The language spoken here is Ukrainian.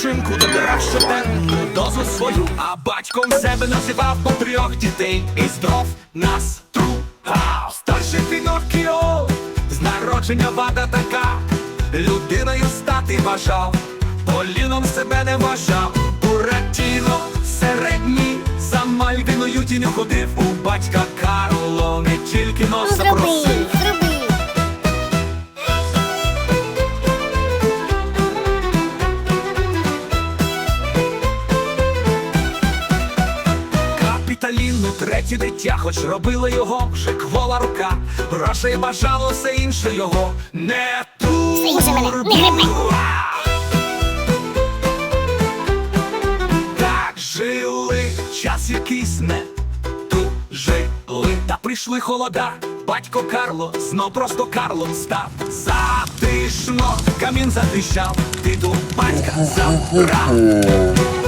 щоденну дозу свою, а батьком себе називав по трьох дітей. І здоров нас трупав. Старший Піноккіо, з народження вада така, людиною стати бажав, Поліном себе не вважав, Буратіно середній, за Мальвіною тінь ходив, у батька Карло не тільки носа просив. Капіталіну третє дитя, хоч робила його вже квола рука. Грошей бажало все інше його не турбувало. Так жили, час якийсь не тужили. Та прийшли холода, батько Карло знов просто Карлом став. Затишно камін затищав, ти до батька забрав.